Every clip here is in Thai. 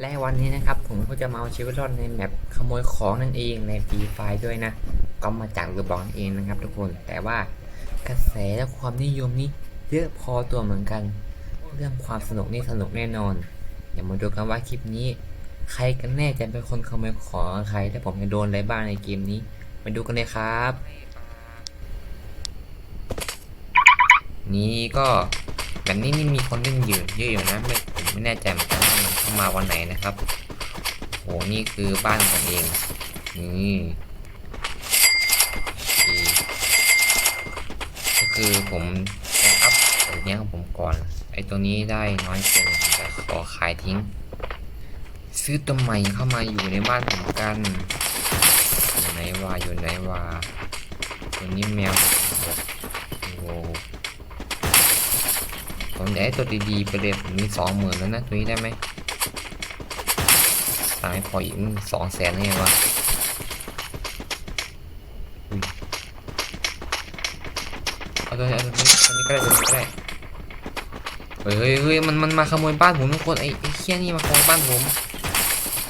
และวันนี้นะครับผมก็จะมาเอาชีวิตรอดในแมปขโมยของนั่นเองในฟรีไฟด้วยนะ ก็มาจากเรือบองเองนะครับ ทุกคนแต่ว่ากระแสและความนิยมนี้เยอะพอตัวเหมือนกัน เรื่องความสนุกนี่สนุกแน่นอนอย่ามาดูกันว่าคลิปนี้ ใครกันแน่จะเป็นคนขโมยของใครและผมจะโดนอะไรบ้างในเกมนี้มาดูกันเลยครับ นี่ก็แบบนี้นี่มีคนเล่นอยู่เยอะอยู่นะไม่ผมไม่แน่ใจเหมือน มามาวันไหนนะครับ โห นี่คือบ้านผมเอง นี่โอเคก็คือผมจะอัพตัวนี้ของผมก่อน ไอ้ตัวนี้ได้น้อยเกินผมจะขอขายทิ้ง ซื้อตัวใหม่เข้ามาอยู่ในบ้านผมกันอยู่ไหนวะอยู่ไหนวะตัวนี้แมวโอ้โหผมอยากได้ตัวดีๆไปเลยผมมีสองหมื่นแล้วนะ ตัวนี้ได้ไหม ตายพออีกสองแสนนี่วะเอาตัวนี้เอาตัวนี้ตัวนี้ก็ได้ตัวนี้ก็ได้เฮ้ยเฮ้ยมันมันมาขโมยบ้านผมทุกคนไอ้ไอ้เคี้ยนี่มาขโมยบ้านผม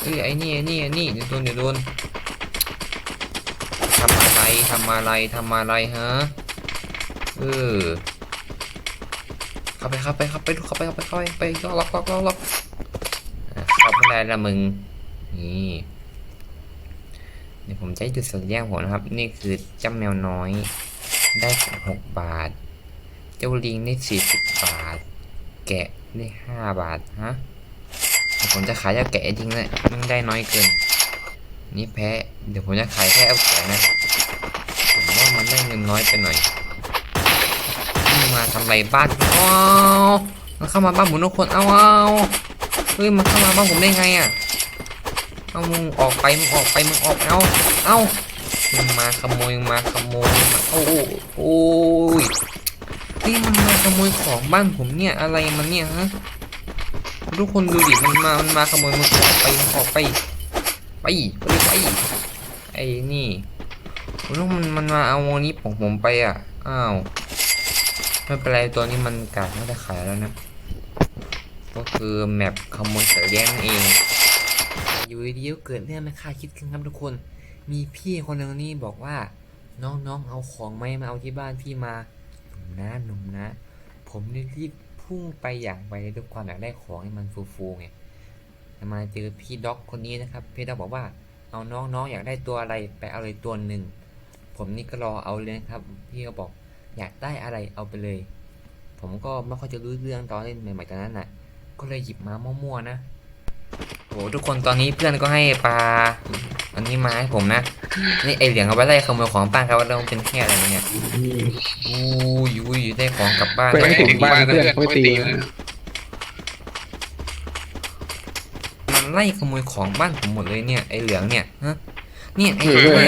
เอ้ยไอ้นี่ไอ้นี่ไอ้นี่เดี๋ยวโดนเดี๋ยวโดนทำอะไรทำอะไรทำอะไรฮะเออเข้าไปเข้าไปเข้าไปเข้าไปเข้าไปเข้าไปไปล็อกล็อกล็อกล็อกอะเข้าไม่ได้ละมึง นี่เดี๋ยวผมจะให้จุดสัญญาณผมนะครับ นี่คือเจ้าแมวน้อยได้หกบาท เจ้าลิงได้สี่สิบบาท แกะได้ห้าบาทฮะเดี๋ยวผมจะขายเจ้าแกะจริงเลยมันได้น้อยเกิน นี่แพ้เดี๋ยวผมจะขายแค่เอาแกะนะผมว่ามันได้เงินน้อยไปหน่อยมาทำไรบ้านอ้าวมันเข้ามาบ้านผมทุกคนเอาเอาเฮ้ยมันเข้ามาบ้านผมได้ไงอะ เอามึงออกไปมึงออกไปมึงออกเอาเอามึงมาขโมยมาขโมยมาโอ้โอ้โอ้ยเฮ้มันมาขโมยของบ้านผมเนี่ยอะไรมันเนี่ยฮะทุกคนดูดิมันมามันมาขโมยมึงออกไปมึงออกไปไปไปไปไอ้นี่ลูกมันมันมาเอาวันนี้ของผมไปอะอ้าวไม่เป็นไรตัวนี้มันกาดไม่ได้ขายแล้วนะก็คือแมปขโมยเสือเลี้ยงเอง อยู่ดีๆก็เกิดเรื่องไม่คาดคิดขึ้นครับทุกคน มีพี่คนหนึ่งนี่บอกว่า น้องๆเอาของไหมมาเอาที่บ้านพี่มาหนุ่มนะหนุ่มนะ ผมรีบพุ่งไปอย่างไปด้วยความอยากได้ของให้มันฟูๆไงมาเจอพี่ด็อกคนนี้นะครับ พี่ด็อกบอกว่าเอาน้องๆอยากได้ตัวอะไรไปเอาเลยตัวหนึ่ง ผมนี่ก็รอเอาเลยครับ พี่ก็บอกอยากได้อะไรเอาไปเลย ผมก็ไม่ค่อยจะรู้เรื่องตอนเล่นใหม่ๆตอนนั้นน่ะ ก็เลยหยิบมามั่วๆนะ โหทุกคนตอนนี้เพื่อนก็ให้ปลาอันนี้มาให้ผมนะ นี่ไอเหลียงเอาไว้ไล่ขโมยของป้าครับว่าเราเป็นแค่อะไรเนี่ยอู้ยอุ้ยได้ของกลับบ้านไปให้ถึงบ้านเพื่อนเขาไปตีมันมันไล่ขโมยของบ้านผมหมดเลยเนี่ยไอเหลืองเนี่ยฮะเนี่ยไอเออเหลือง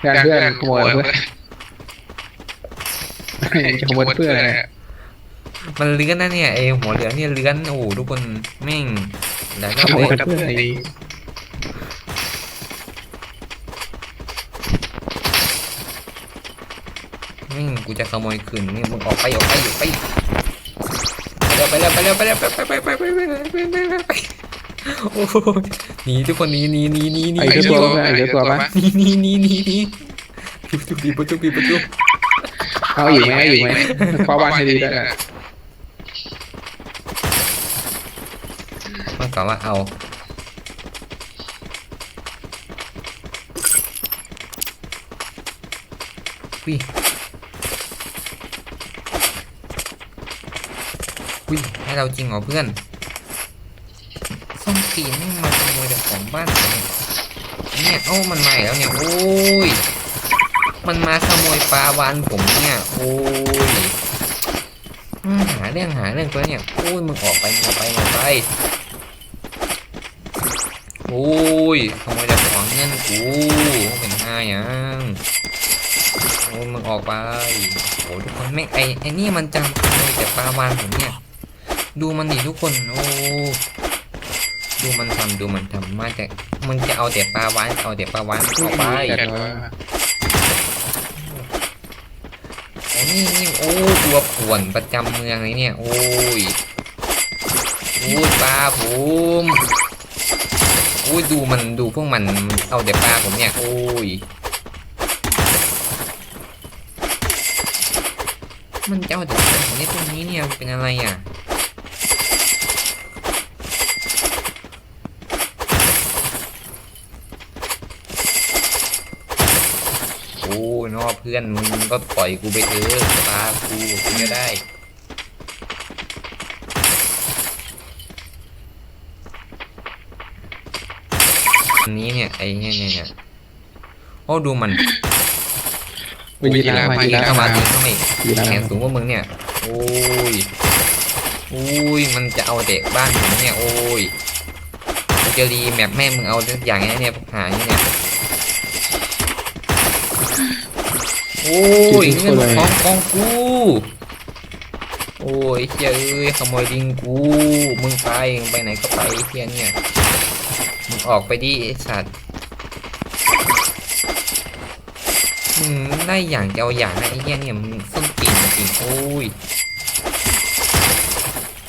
เพื่อนเพื่อนขโมยเพื่อนจะขโมยเพื่อนอะไรมันเลื้อนนะเนี่ยไอหัวเหลืองเนี่ยเลื้อนโอ้โหทุกคนแม่ง ดับเพื่อนอืมกูจะขโมยคืนนี่มึงออกไปออกไปออกไปไปแล้วไปแล้วไปแล้วไปแล้วไปไปไปไปไปไปไปโอ้โหนีทุกคนหนีหนีหนีหนีหนีไอ้เจ้าตัวไหมไอ้เจ้าตัวไหมหนีหนีหนีหนีหนีปิดประตูปิดประตูปิดประตูเอาอยู่ไหมอยู่ไหมคว้าบ้านให้ดีได้ กล่าว่าเอา วิวิให้เราจริงเหรอเพื่อนส้มตีนมาขโมยแต่ของบ้านเนี่ยเนี่ยเอ้มันมาอีกแล้วเนี่ยโอ้ยมันมาขโมยปลาวานผมเนี่ยโอ้ยหาเรื่องหาเรื่องตัวเนี่ยโอ้ยมึงออกไปมึงออกไปมึงออกไป อ้ยขโมยแต่ของเงินกูเป็นห้ายังโอ้ยมึงออกไปโอ้ทุกคนไม่งไอไอนี่มันจำขโมยแต่ปลาวานผมเนี่ย ดูมันดิทุกคนโอ้ดูมันทำดูมันทำมาแต่มันจะเอาแต่ปลาวานเอาแต่ปลาวานออกไปแต่ว่าไอ้นี่นี่โอ้ตัวป่วนประจำเมืองเลยเนี่ย โอ้ยโอ้ยปลาผม อ้ยดูมันดูพวกมันเอาเด็กปลาผมเนี่ย โอ้ย มันเจะเอาเด็กปลาผมเนี่ยตรงนี้เนี่ยเป็นอะไรอะโอ้ยนอเพื่อนมึงก็ปล่อยกูไปเถอะปลากูกูจะได้ อันนี้เนี่ยไอ้เนี่ยเนี่ยเนี่ยโอ้ดูมันมันยีราฟมายีราฟเข้ามามาถึงเข้ามาอีกยีราฟแขนสูงกว่ามึงเนี่ย โอ้ยโอ้ยมันจะเอาเด็กบ้านผมเนี่ยโอ้ยกูจะรีแมปแม่มึงเอาทุกอย่างเนี่ยพวกหาอย่างเนี่ยโอ้ยเงินของของกู โอ้ยเจ้ยเอ้ยขโมยดิงกู มึงไปมึงไปไหนก็ไปไอ้เทียเนี่ยมึง ออกไปดิไอสัตว์มึงได้อย่างจะเอาอย่างนะไอ้เหี้ยเนี่ยมึงส้นตีนจริงโอ้ย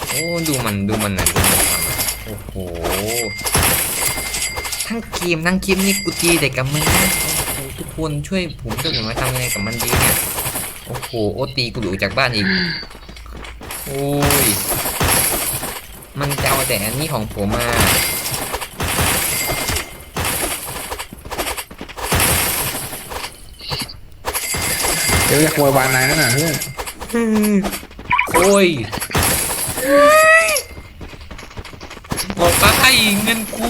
โอ้ดูมันดูมันนะดูมันทำอะโอ้โหทั้งเกมทั้งคลิปนี่กูตีแต่กับมึงนะโอ้โหทุกคนช่วยผมด้วยหน่อยมาทำยังไงกับมันดีเนี่ยโอ้โหโอตีกูหลุดจากบ้านอีกโอ้ยมันจะเอาแต่อันนี้ของผมมา ดี๋ยวจะขโมยวานนายนั่นน่ะเพื่อนโอ้ยบอกไปเงินกู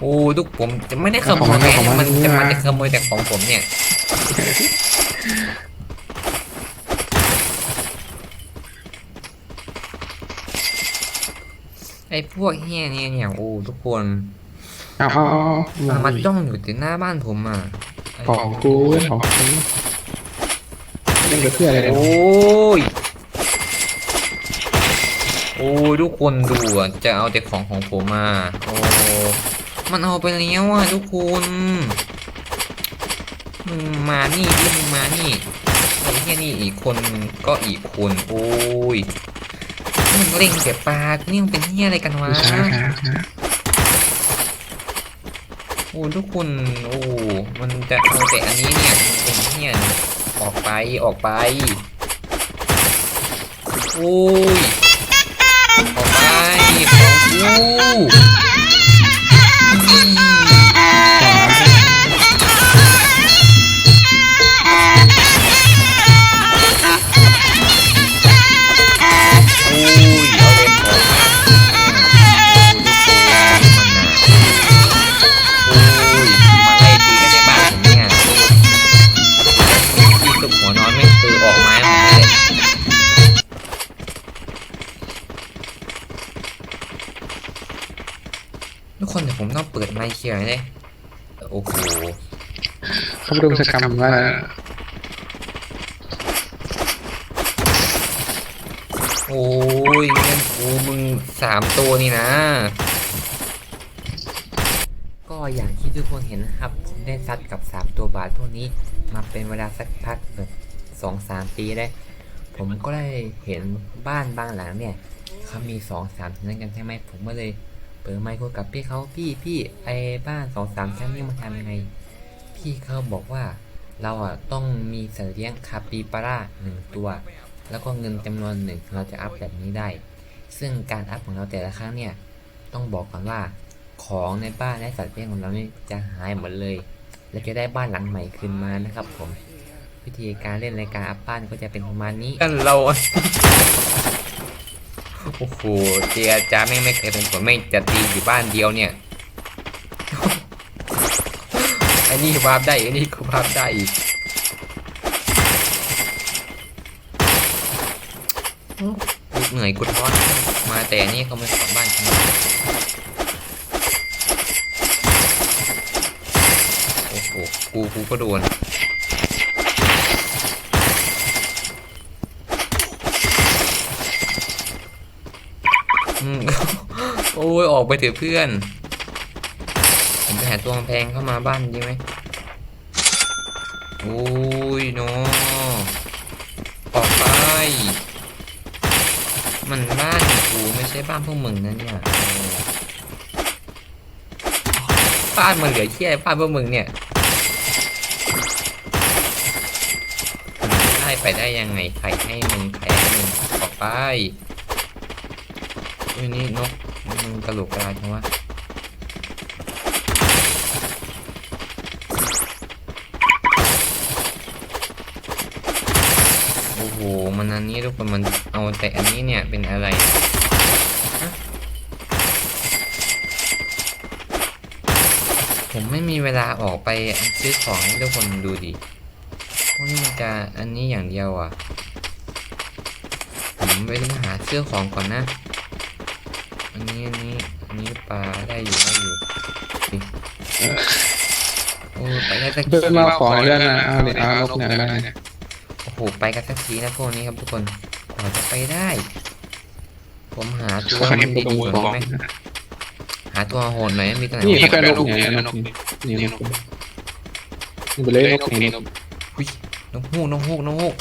โอ้ทุกผมจะไม่ได้ขโมยแค่มันจะมันจะขโมยแต่ของผมเนี่ยไอ้พวกเฮี้ยเนี่ยเนี่ยโอ้ทุกคนเอาเอาเอาเอามันมาจ้องอยู่ที่หน้าบ้านผมอะ ของกูเว้ยของกูเล่นกับเพื่อนอะไรเนี่ยโอ้ย โอ้ยทุกคนดูอะจะเอาแต่ของของผมมาโอ้มันเอาไปแล้วอะทุกคนมึงมานี่ดิมึงมานี่ไอ้เหี้ยนี่อีกคนก็อีกคนโอ้ยมึงเล่งแต่ปลานี่มึงเป็นเหี้ยอะไรกันวะช้าช้าช้า โอ้ทุกคนโอ้มันจะเอาแต่อันนี้เนี่ยมันเป็นเนี่ยนออกไปออกไปโอ้ยออกไปของกู เปิดไมค์เคลียร์เลยโอ้โหเขาไปดูกิจกรรมว่าโอ้ยเงินกูมึงสามตัวนี่นะ ก็อย่างที่ทุกคนเห็นนะครับผมได้ซัดกับสามตัวบาทพวกนี้ มาเป็นเวลาสักพักแบบสองสามปีได้ ผมก็ได้เห็นบ้านบางหลังเนี่ยเขามีสองสามชั้นกันใช่ไหมผมก็เลย เปิดไมค์คุยกับพี่เขาพี่พี่ไอ้บ้านสองสามชั้นนี่มันทำยังไง พี่เขาบอกว่าเราอะต้องมีสัตว์เลี้ยงคาปิบาร่าหนึ่งตัว แล้วก็เงินจำนวนหนึ่งเราจะอัพแบบนี้ได้ ซึ่งการอัพของเราแต่ละครั้งเนี่ยต้องบอกก่อนว่าของในบ้านและสัตว์เลี้ยงของเรานี่จะหายหมดเลย และจะได้บ้านหลังใหม่คืนมานะครับผม วิธีการเล่นในการอัพบ้านก็จะเป็นประมาณนี้กันเรา โอ้โหเจียจ้าไม่งไม่เคยเป็นผลไม่งจะตีอยู่บ้านเดียวเนี่ยอ้นี่วาร์ปได้อ้นี่ก็วาร์ปได้อีกกูเหนื่อยกูท้อนมาแต่นี่เขาไม่สอนบ้านฉันโอ้โหกูกูก็โดน อืม โออกไปเถอะเพื่อน ผมไปหาตัวกำแพงเข้ามาบ้านจริงไหมโอ้ยโนออกไป มันบ้านกูไม่ใช่บ้านพวกมึงนะเนี่ยบ้านมันเหลือเชี่ยบ้านพวกมึงเนี่ยได้ไปได้ยังไงใครให้มึงใครให้มึงออกไปอุ้ยนี่นก มึงกระโหลกกระลาจังวะโอ้โห มันอันนี้ทุกคน มันเอาแต่อันนี้เนี่ยเป็นอะไรผมไม่มีเวลาออกไปซื้อของให้ทุกคนดูดิพวกนี้มันจะอันนี้อย่างเดียวอะ ผมไปหาซื้อของก่อนนะ อันนี้อันนี้อันนี้ปลาได้อยู่ได้อยู่ดิโอ้ไปได้สักเพื่อนมาของเรื่องนะเอาเนี่ยเอานกเนี่ยได้โอ้โหไปกันสักทีนะพวกนี้ครับทุกคนกว่าจะไปได้ ผมหาตัวเขามัให้นประดีมูลๆก่อนของไหมหาตัวโหดหน่อยมีตัวไหนนี่วะเขาเป็นนกเนี่ยนกนี่นี่นกนี่ไปเลยนกนี่นกอุ๊ยนกฮูกนกฮูกนกฮูก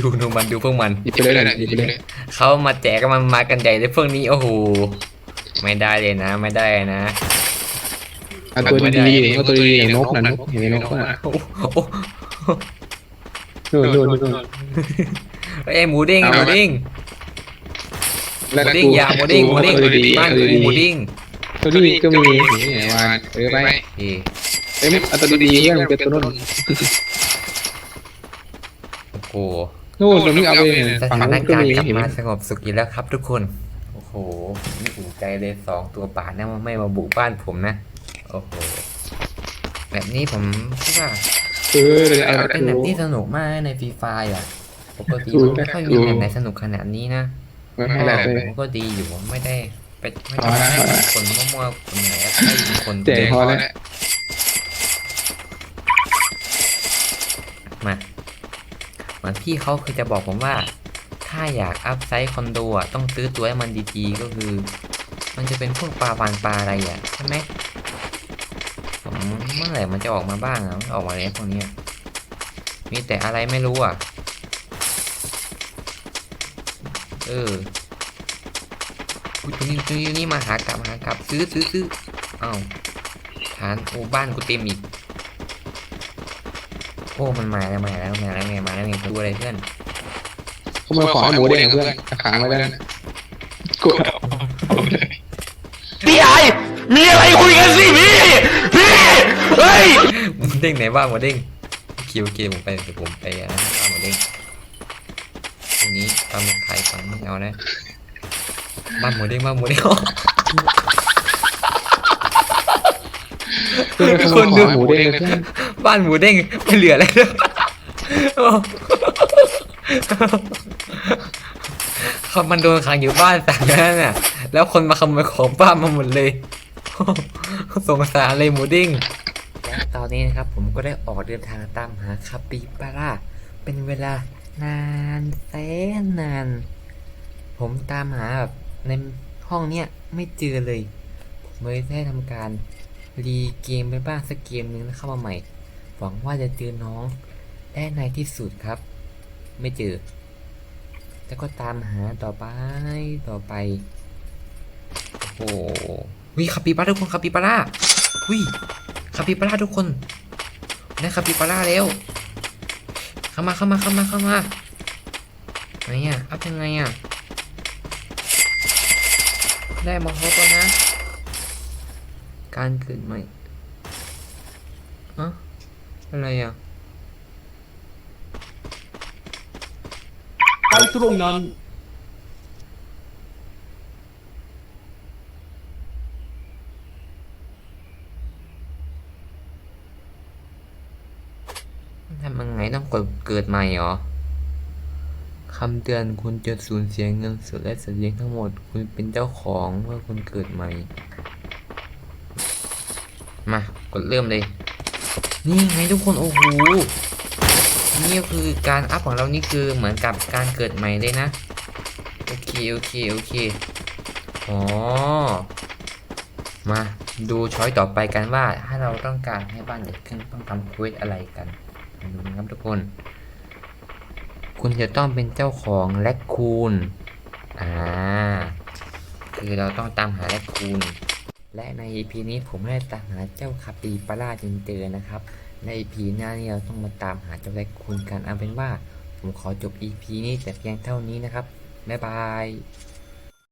ดูดูมันดูพวกมันหยิบไปเลยหยิบไปเลยเขามาแจกกันมันมากันใหญ่เลยพวกนี้โอ้โหไม่ได้เลยนะ ไม่ได้นะเอาตัวดีๆเอาตัวดีๆอย่างนกนะนกเห็นนกนะโอ้โหนู่นนู่นนู่นเอ้ยหมูเด้งเอาหมูมาเด้งหแล้วมูก็เด้งกูอยาหมูเด้งหมูเด้งตัวดีๆบ้านตัวกูดีหมูเด้งๆตัวนี้ก็มีนี่วานเออไปเอ้ยเอ้ยเอาตัวดีๆเรื่องเป็นตัวนู้นโอ้โห นู่นตรงนี้เอาไปสฝั่งถานนู้นก็การณ์มีกลับเห็นไหม มาสงบสุขอีกแล้วครับทุกคน โอ้โหไม่อุ่นใจเลยสองตัวป่าเนี่ยมันไม่มาบุกบ้านผมนะ โอ้โห แบบนี้ผมคิดว่าเออเลยเอาเป็นแบบที่สนุกมากในฟรีไฟอะ ปกติผมไม่ค่อยมีแบบไหนสนุกขนาดนี้นะ ไม่ให้แหละเลย ผมก็ดีอยู่ไม่ได้ไปไม่พอได้แล้วให้คนมั่วๆคนไหนแล้วให้ยิงคนเจ๋งพอแล้ว มา เหมือนพี่เขาเคือจะบอกผมว่า ถ้าอยากอัพไซส์คอนโดอะต้องซื้อตัวให้มันดีๆก็คือ มันจะเป็นพวกปลาวานปลาอะไรอะใช่ไหมผมเมื่อไหร่มันจะออกมาบ้างอะออกมาเลยพวกเนี้ยมีแต่อะไรไม่รู้อะ เอออุ๊ยตัวนี้ตัวนี้มาหากลับมาหากลับซื้อซื้อซื้อเอ้าฐานโอ้บ้านกูเต็มอีก อ้มันมาแล้วมาแล้วมาแล้วไงมาแล้วไงตัวอะไรเพื่อนเขามาขอให้หมูเด้งเพื่อนขังไว้แล้วกูพี่ไอมีอะไรคุยกันสิพี่พี่เฮ้ยหมูเด้งไหนบ้างหมูเด้งคโอเคผมไปเดี๋ยวผมไปอันนั้นบ้าหมูเด้งทีนี้ปลามึกไข่ก่อนไม่เอานะบ้านหมูเด้งบ้านหมูเด้ง เพื่อนเขามาขอให้หมูเด้งเพื่อนบ้านหมูเด้งไม่เหลืออะไรแล้วเขามันโดนขังอยู่บ้านแต่นั้นน่ะ แล้วคนมาขโมยของบ้านมาหมดเลย สงสารเลยหมูเด้งและตอนนี้นะครับ ผมก็ได้ออกเดินทางตามหาคาปิบาร่า เป็นเวลานานแสนนาน ผมตามหาแบบในห้องเนี้ยไม่เจอเลย ผมเลยได้ทำการ รีเกมไปบ้างสักเกมหนึ่งแล้วเข้ามาใหม่ หวังว่าจะเจอน้องได้ในที่สุดครับ ไม่เจอ แล้วก็ตามหาต่อไปต่อไป โอ้โหวิคาปิบาร่าทุกคนคาปิบาร่าวิคาปิบาร่าทุกคนได้คาปิบาร่าแล้วเข้ามาเข้ามาเข้ามาเข้ามาไหนอะอัพยังไงอะได้มาครบแล้วนะ การเกิดใหม่อะอะไรอะ ไปตรงนั้น ทำยังไงต้องกดเกิดใหม่เหรอ คำเตือนคุณจะสูญเสียเงินสดและสัตว์เลี้ยงทั้งหมด คุณเป็นเจ้าของเมื่อคุณเกิดใหม่ มากดเริ่มเลย นี่ไงทุกคนโอ้โหนี่คือการอัพของเรานี่คือเหมือนกับการเกิดใหม่เลยนะโอเคโอเคโอเคอ๋อมาดูช้อยต่อไปกันว่าถ้าเราต้องการให้บ้านใหญ่ขึ้นต้องทำควสอะไรกันดูนะครับทุกคน คุณจะต้องเป็นเจ้าของแลคคูนอ่าคือเราต้องตามหาแรดคูน และใน EP นี้ผมได้ตามหาเจ้าคาปีปาร่าจนเจอนะครับ ใน EP หน้านี้เราต้องมาตามหาเจ้าแรกคุณกันเอาเป็นว่า ผมขอจบ EP นี้แต่เพียงเท่านี้นะครับ บ๊ายบาย